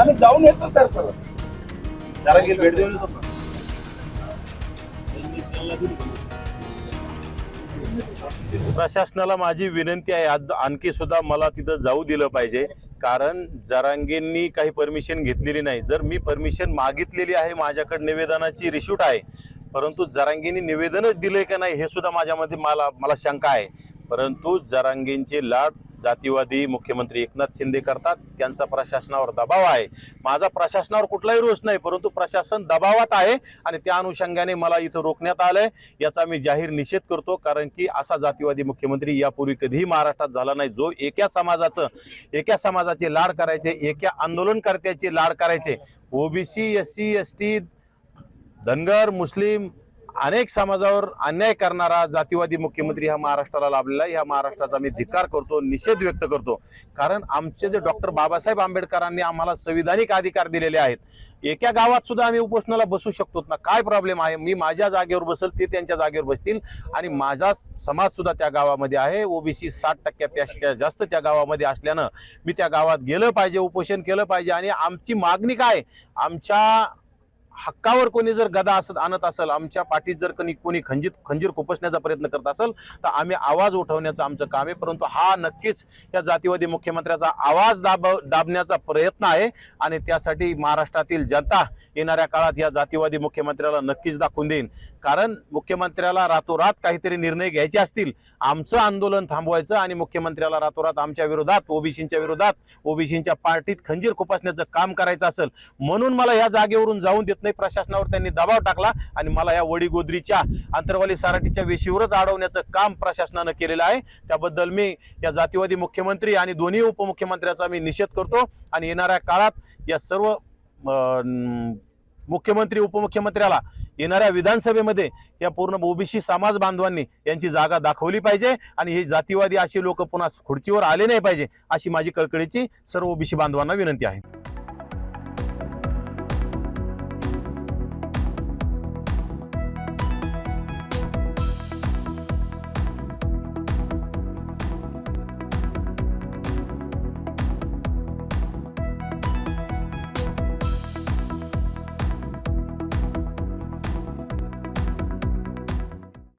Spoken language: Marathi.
आम्ही जाऊन येतो सर परत. भेट देऊन येतो? प्रशासनाला माझी विनंती आहे आज आणखी सुद्धा मला तिथं जाऊ दिलं पाहिजे. कारण जरांगेंनी काही परमिशन घेतलेली नाही. जर मी परमिशन मागितलेली आहे माझ्याकडे निवेदनाची रिशूट आहे परंतु जरांगेंनी निवेदनच दिलंय का नाही हे सुद्धा माझ्यामध्ये मला मला शंका आहे. परंतु जरांगेंचे लाट जातीवादी मुख्यमंत्री एकनाथ शिंदे करतात. त्यांचा प्रशासनावर दबाव आहे. माझा प्रशासनावर कुठलाही रोष नाही परंतु प्रशासन दबावात आहे आणि त्या अनुषंगाने मला इथं रोखण्यात आलंय. याचा मी जाहीर निषेध करतो कारण की असा जातीवादी मुख्यमंत्री यापूर्वी कधीही महाराष्ट्रात झाला नाही. जो एका समाजाचं एका समाजाचे लाड करायचे एका आंदोलनकर्त्याचे लाड करायचे. OBC S C S T Dhangar मुस्लिम अनेक समाजावर अन्याय करणारा जातीवादी मुख्यमंत्री हा महाराष्ट्राला लाभलेला आहे. ह्या महाराष्ट्राचा मी धिक्कार करतो निषेध व्यक्त करतो. कारण आमचे जे डॉक्टर बाबासाहेब आंबेडकरांनी आम्हाला संविधानिक अधिकार दिलेले आहेत एका गावात सुद्धा आम्ही उपोषणाला बसू शकतो ना? काय प्रॉब्लेम आहे? मी माझ्या जागेवर बसेल ते त्यांच्या जागेवर बसतील. आणि माझा समाज सुद्धा त्या गावामध्ये आहे. ओबीसी साठ टक्क्यापेक्षा जास्त त्या गावामध्ये असल्यानं मी त्या गावात गेलं पाहिजे उपोषण केलं पाहिजे. आणि आमची मागणी काय? आमच्या हक्कावर कोणी जर गदा असत आणत असेल आमच्या पाठीत जर कोणी कोणी खंजीर खंजीर खुपसण्याचा प्रयत्न करत असेल तर आम्ही आवाज उठवण्याचं आमचं काम आहे. परंतु हा नक्कीच या जातीवादी मुख्यमंत्र्याचा आवाज दाब दाबण्याचा प्रयत्न आहे आणि त्यासाठी महाराष्ट्रातील जनता येणाऱ्या काळात या जातीवादी मुख्यमंत्र्याला नक्कीच दाखवून देईन. कारण मुख्यमंत्र्याला रातोरात काहीतरी निर्णय घ्यायचे असतील. आमचं आंदोलन थांबवायचं आणि मुख्यमंत्र्याला रातोरात आमच्या विरोधात ओबीसींच्या विरोधात ओबीसींच्या पार्टीत खंजीर खुपासण्याचं काम करायचं असेल. म्हणून मला या जागेवरून जाऊन देत नाही प्रशासनावर त्यांनी दबाव टाकला आणि मला या वडीगोद्रीच्या आंतरवाली साराटीच्या वेशीवरच अडवण्याचं काम प्रशासनानं केलेलं आहे. त्याबद्दल मी या जातीवादी मुख्यमंत्री आणि दोन्ही उपमुख्यमंत्र्याचा मी निषेध करतो आणि येणाऱ्या काळात या सर्व मुख्यमंत्री उपमुख्यमंत्र्याला येणाऱ्या विधानसभेमध्ये या पूर्ण ओबीसी समाज बांधवांनी यांची जागा दाखवली पाहिजे आणि हे जातीवादी अशी लोक पुन्हा खुर्चीवर आले नाही पाहिजे अशी माझी कळकळीची सर्व ओबीसी बांधवांना विनंती आहे.